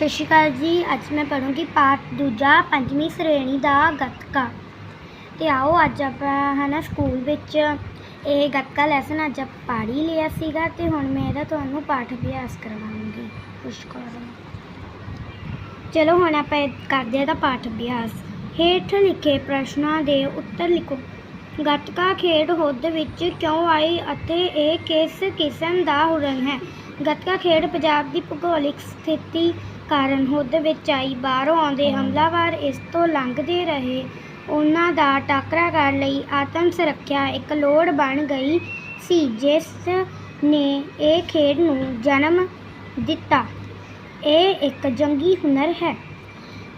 ਸਤਿ ਸ਼੍ਰੀ ਅਕਾਲ ਜੀ। ਅੱਜ ਮੈਂ ਪੜ੍ਹੂੰਗੀ ਪਾਠ ਦੂਜਾ, ਪੰਜਵੀਂ ਸ਼੍ਰੇਣੀ ਦਾ ਗੱਤਕਾ। ਤੇ ਆਓ ਅੱਜ ਆਪਾਂ ਹਨਾ ਸਕੂਲ ਵਿੱਚ ਇਹ ਗੱਤਕਾ ਲੈਸਨ ਅੱਜ ਆਪਾਂ ਪੜ੍ਹ ਹੀ ਲਿਆ ਸੀਗਾ ਤੇ ਹੁਣ ਮੈਂ ਇਹਦਾ ਤੁਹਾਨੂੰ ਪਾਠ ਅਭਿਆਸ ਕਰਵਾਉਂਗੀ। ਪੁਸ਼ਕਰ ਚਲੋ ਹੁਣ ਆਪਾਂ ਕਰਦੇ ਹਾਂ ਇਹਦਾ ਪਾਠ ਅਭਿਆਸ। ਹੇਠ ਲਿਖੇ ਪ੍ਰਸ਼ਨਾਂ ਦੇ ਉੱਤਰ ਲਿਖੋ। ਗੱਤਕਾ ਖੇਡ ਹੁੱਦ ਵਿੱਚ ਕਿਉਂ ਆਈ ਅਤੇ ਇਹ ਕਿਸ ਕਿਸਮ ਦਾ ਹੁਰਨ ਹੈ? ਗੱਤਕਾ ਖੇਡ ਪੰਜਾਬ ਦੀ ਭੂਗੋਲਿਕ ਸਥਿਤੀ ਕਾਰਨ ਹੁੱਦ ਵਿੱਚ ਆਈ। ਬਾਹਰੋਂ ਆਉਂਦੇ ਹਮਲਾਵਰ ਇਸ ਤੋਂ ਲੰਘਦੇ ਰਹੇ। ਉਹਨਾਂ ਦਾ ਟਾਕਰਾ ਕਰਨ ਲਈ। ਆਤਮ ਸੁਰੱਖਿਆ ਇੱਕ ਲੋੜ ਬਣ ਗਈ ਸੀ ਜਿਸ ਨੇ ਇਹ ਖੇਡ ਨੂੰ ਜਨਮ ਦਿੱਤਾ। ਇਹ ਇੱਕ ਜੰਗੀ ਹੁਨਰ ਹੈ।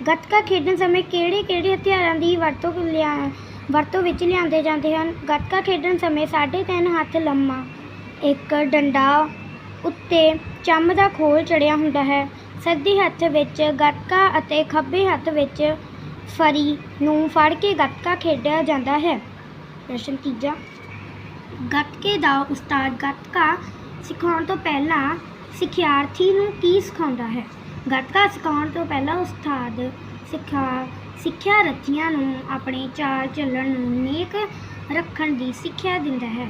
ਗੱਤਕਾ ਖੇਡਣ ਸਮੇਂ ਕਿਹੜੇ-ਕਿਹੜੇ ਹਥਿਆਰਾਂ ਦੀ ਵਰਤੋਂ ਲਿਆ ਵਰਤੋਂ ਵਿੱਚ ਲਿਆਂਦੇ ਜਾਂਦੇ ਹਨ? ਗੱਤਕਾ ਖੇਡਣ ਸਮੇਂ ਸਾਢੇ ਤਿੰਨ ਹੱਥ ਲੰਮਾ ਇੱਕ ਡੰਡਾ ਉੱਤੇ ਚੰਮ ਦਾ ਖੋਲ ਚੜਿਆ ਹੁੰਦਾ ਹੈ। ਸੱਜੇ ਹੱਥ ਵਿੱਚ ਗੱਤਕਾ ਅਤੇ ਖੱਬੇ ਹੱਥ ਵਿੱਚ ਫਰੀ ਨੂੰ ਫੜ ਕੇ ਗੱਤਕਾ ਖੇਡਿਆ ਜਾਂਦਾ ਹੈ। ਪ੍ਰਸ਼ਨ ਤੀਜਾ, ਗੱਤਕੇ ਦਾ ਉਸਤਾਦ ਗੱਤਕਾ ਸਿਖਾਉਣ ਤੋਂ ਪਹਿਲਾਂ ਸਿਖਿਆਰਥੀ ਨੂੰ ਕੀ ਸਿਖਾਉਂਦਾ ਹੈ? ਗੱਤਕਾ ਸਿਖਾਉਣ ਤੋਂ ਪਹਿਲਾਂ ਉਸਤਾਦ ਸਿਖਾ ਸਿੱਖਿਆਰਥੀਆਂ ਨੂੰ ਆਪਣੇ ਚਾਲ ਚੱਲਣ ਨੂੰ ਨੇਕ ਰੱਖਣ ਦੀ ਸਿੱਖਿਆ ਦਿੰਦਾ ਹੈ।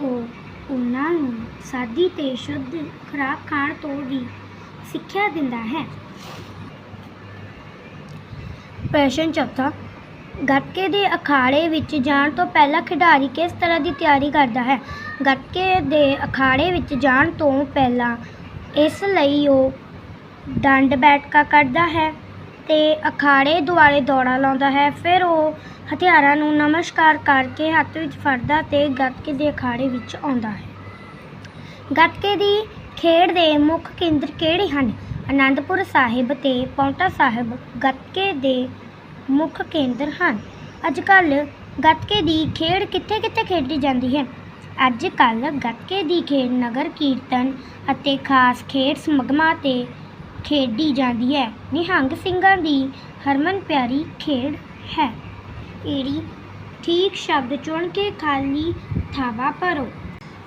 ਉਹ ਉਹਨਾਂ ਨੂੰ ਸਾਦੀ ਤੇ ਸ਼ੁੱਧ ਖੁਰਾਕ ਖਾਣ ਤੋਂ ਵੀ ਸਿੱਖਿਆ ਦਿੰਦਾ ਹੈ। ਪ੍ਰਸ਼ਨ ਚੌਥਾ, ਗੱਤਕੇ ਦੇ ਅਖਾੜੇ ਵਿੱਚ ਜਾਣ ਤੋਂ ਪਹਿਲਾਂ ਖਿਡਾਰੀ ਕਿਸ ਤਰ੍ਹਾਂ ਦੀ ਤਿਆਰੀ ਕਰਦਾ ਹੈ? ਗੱਤਕੇ ਦੇ ਅਖਾੜੇ ਵਿੱਚ ਜਾਣ ਤੋਂ ਪਹਿਲਾਂ ਇਸ ਲਈ ਉਹ ਡੰਡ ਬੈਠਕਾ ਕਰਦਾ ਹੈ ਤੇ ਅਖਾੜੇ ਦੁਆਲੇ ਦੌੜਾ ਲਾਉਂਦਾ ਹੈ। ਫਿਰ ਉਹ ਹਥਿਆਰਾਂ ਨੂੰ ਨਮਸਕਾਰ ਕਰਕੇ ਹੱਥ ਵਿੱਚ ਫੜਦਾ ਤੇ ਗੱਤਕੇ ਦੇ ਅਖਾੜੇ ਵਿੱਚ ਆਉਂਦਾ ਹੈ। ਗੱਤਕੇ ਦੀ ਖੇਡ ਦੇ ਮੁੱਖ ਕੇਂਦਰ ਕਿਹੜੇ ਹਨ? ਅਨੰਦਪੁਰ ਸਾਹਿਬ ਅਤੇ ਪਾਉਂਟਾ ਸਾਹਿਬ ਗੱਤਕੇ ਦੇ ਮੁੱਖ ਕੇਂਦਰ ਹਨ। ਅੱਜ ਕੱਲ੍ਹ ਗੱਤਕੇ ਦੀ ਖੇਡ ਕਿੱਥੇ-ਕਿੱਥੇ ਖੇਡੀ ਜਾਂਦੀ ਹੈ? ਅੱਜ ਕੱਲ੍ਹ ਗੱਤਕੇ ਦੀ ਖੇਡ ਨਗਰ ਕੀਰਤਨ ਅਤੇ ਖਾਸ ਖੇਡ ਸਮਾਗਮਾਂ ਤੇ ਖੇਡੀ ਜਾਂਦੀ ਹੈ। ਨਿਹੰਗ ਸਿੰਘਾਂ ਦੀ ਹਰਮਨ ਪਿਆਰੀ ਖੇਡ ਹੈ। ਏੜੀ ਠੀਕ ਸ਼ਬਦ ਚੁਣ ਕੇ ਖਾਲੀ ਥਾਵਾਂ ਭਰੋ।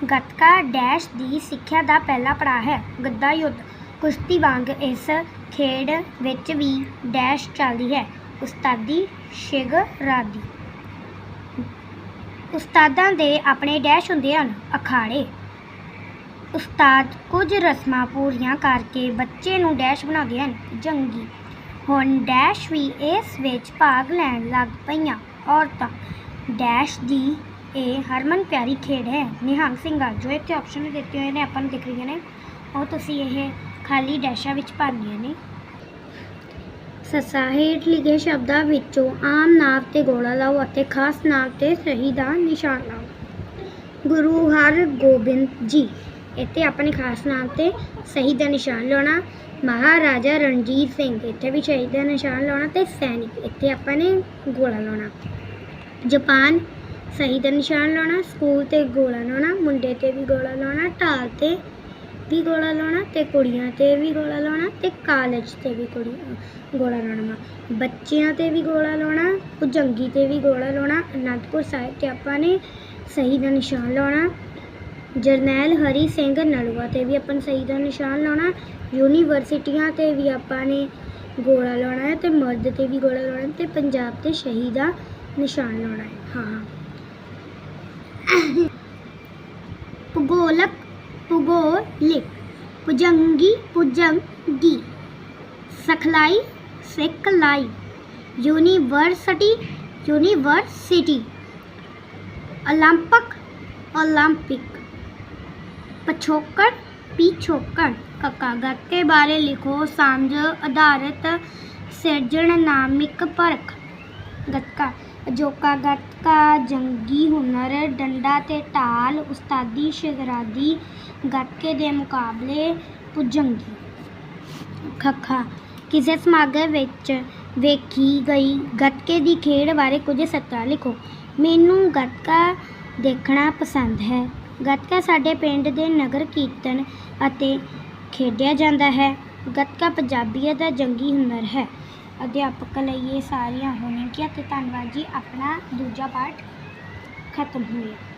ਗੱਤਕਾ ਡੈਸ਼ ਦੀ ਸਿੱਖਿਆ ਦਾ ਪਹਿਲਾ ਪੜਾਅ ਹੈ। ਗੱਦਾ ਯੁੱਧ। ਕੁਸ਼ਤੀ ਵਾਂਗ ਇਸ ਖੇਡ ਵਿੱਚ ਵੀ ਡੈਸ਼ ਚੱਲਦੀ ਹੈ। ਉਸਤਾਦੀ ਸ਼ਿਗਰਾਦੀ ਉਸਤਾਦਾਂ ਦੇ ਆਪਣੇ ਡੈਸ਼ ਹੁੰਦੇ ਹਨ। ਅਖਾੜੇ। ਉਸਤਾਦ ਕੁਝ ਰਸਮਾਂ ਪੂਰੀਆਂ ਕਰਕੇ ਬੱਚੇ ਨੂੰ ਡੈਸ਼ ਬਣਾਉਂਦੇ ਹਨ। ਜੰਗੀ। ਹੁਣ ਡੈਸ਼ ਵੀ ਇਸ ਵਿੱਚ ਭਾਗ ਲੈਣ ਲੱਗ ਪਈਆਂ ਔਰਤਾਂ। ਡੈਸ਼ ਦੀ ਇਹ ਹਰਮਨ ਪਿਆਰੀ ਖੇਡ ਹੈ। ਨਿਹੰਗ ਸਿੰਘਾਂ ਜੋ ਇੱਥੇ ਆਪਸ਼ਨ ਦਿੱਤੇ ਹੋਏ ਨੇ, ਆਪਾਂ ਨੂੰ ਦਿਖ ਰਹੀਆਂ ਨੇ। ਉਹ ਤੁਸੀਂ ਇਹ ਖਾਲੀ ਡੈਸ਼ਾਂ ਵਿੱਚ ਭਰਨੀਆਂ ਨੇ। ਸੱਸਾ ਹੇਠ ਲਿਖੇ ਸ਼ਬਦਾਂ ਵਿੱਚੋਂ ਆਮ ਨਾਮ ਤੇ ਗੋਲਾ ਲਾਓ ਅਤੇ ਖਾਸ ਨਾਮ ਤੇ ਸਹੀ ਦਾ ਨਿਸ਼ਾਨ ਲਾਓ। ਗੁਰੂ ਹਰਗੋਬਿੰਦ ਜੀ, ਇੱਥੇ ਆਪਣੇ ਖਾਸ ਨਾਮ ਤੇ ਸਹੀ ਦਾ ਨਿਸ਼ਾਨ ਲਾਉਣਾ। ਮਹਾਰਾਜਾ ਰਣਜੀਤ ਸਿੰਘ, ਇੱਥੇ ਵੀ ਸ਼ਹੀਦ ਦਾ ਨਿਸ਼ਾਨ ਲਾਉਣਾ ਤੇ ਸੈਨਿਕ, ਇੱਥੇ ਆਪਾਂ ਨੇ ਗੋਲਾ ਲਾਉਣਾ। ਜਾਪਾਨ ਸਹੀ ਦਾ ਨਿਸ਼ਾਨ ਲਾਉਣਾ, ਸਕੂਲ ਤੇ ਗੋਲਾ ਲਾਉਣਾ, ਮੁੰਡੇ ਤੇ ਵੀ ਗੋਲਾ ਲਾਉਣਾ, ਢਾਲ ਤੇ ਵੀ ਗੋਲਾ ਲਾਉਣਾ ਤੇ ਕੁੜੀਆਂ ਤੇ ਵੀ ਗੋਲਾ ਲਾਉਣਾ ਤੇ ਕਾਲਜ ਤੇ ਵੀ ਕੁੜੀ ਗੋਲਾ ਲਾਉਣਾ। ਬੱਚਿਆਂ ਤੇ ਵੀ ਗੋਲਾ ਲਾਉਣਾ, ਭੁਜੰਗੀ ਤੇ ਵੀ ਗੋਲਾ ਲਾਉਣਾ, ਅਨੰਦਪੁਰ ਸਾਹਿਬ ਤੇ ਆਪਾਂ ਨੇ ਸਹੀ ਦਾ ਨਿਸ਼ਾਨ ਲਾਉਣਾ। ਜਰਨੈਲ ਹਰੀ ਸਿੰਘ ਨਲੂਆ ਤੇ ਵੀ ਆਪਾਂ ਸਹੀ ਦਾ ਨਿਸ਼ਾਨ ਲਾਉਣਾ। ਯੂਨੀਵਰਸਿਟੀਆਂ ਤੇ ਵੀ ਆਪਾਂ ਨੇ ਗੋਲਾ ਲਾਉਣਾ ਹੈ ਤੇ ਮਰਦ ਤੇ ਵੀ ਗੋਲਾ ਲਾਉਣਾ ਤੇ ਪੰਜਾਬ ਤੇ ਸ਼ਹੀਦ ਦਾ ਨਿਸ਼ਾਨ ਲਾਉਣਾ ਹੈ। ਹਾਂ ਹਾਂ। भूगोलक भूगोलिक पुजंगी पुजंगी सखलाई सेकलाई यूनिवर्सिटी यूनिवर्सिटी ओलंपक ओलंपिक पछोकर पिछोकर कागज़ के बारे लिखो समझ आधारित सृजनात्मक परख गतका ਅਜੋਕਾ ਗੱਤਕਾ, ਜੰਗੀ ਹੁਨਰ, ਡੰਡਾ ਤੇ ਢਾਲ, ਉਸਤਾਦੀ ਸ਼ਗਰਾਦੀ ਗੱਤਕੇ ਦੇ ਮੁਕਾਬਲੇ ਭੁਜੰਗੀ ਖੱਖਾ, ਕਿਸੇ ਸਮਾਗਮ ਵਿੱਚ ਵੇਖੀ ਗਈ ਗੱਤਕੇ ਦੀ ਖੇਡ ਬਾਰੇ ਕੁਝ ਸਤਰਾਂ ਲਿਖੋ। ਮੈਨੂੰ ਗੱਤਕਾ ਦੇਖਣਾ ਪਸੰਦ ਹੈ। ਗੱਤਕਾ ਸਾਡੇ ਪਿੰਡ ਦੇ ਨਗਰ ਕੀਰਤਨ ਅਤੇ ਖੇਡਿਆ ਜਾਂਦਾ ਹੈ। ਗੱਤਕਾ ਪੰਜਾਬੀਅਤ ਦਾ ਜੰਗੀ ਹੁਨਰ ਹੈ। ਅਧਿਆਪਕ ਲਈ ਇਹ ਸਾਰੀਆਂ ਹੋਣਗੀਆਂ ਅਤੇ ਧੰਨਵਾਦ ਜੀ ਆਪਣਾ ਦੂਜਾ ਪਾਠ ਖਤਮ ਹੋਇਆ।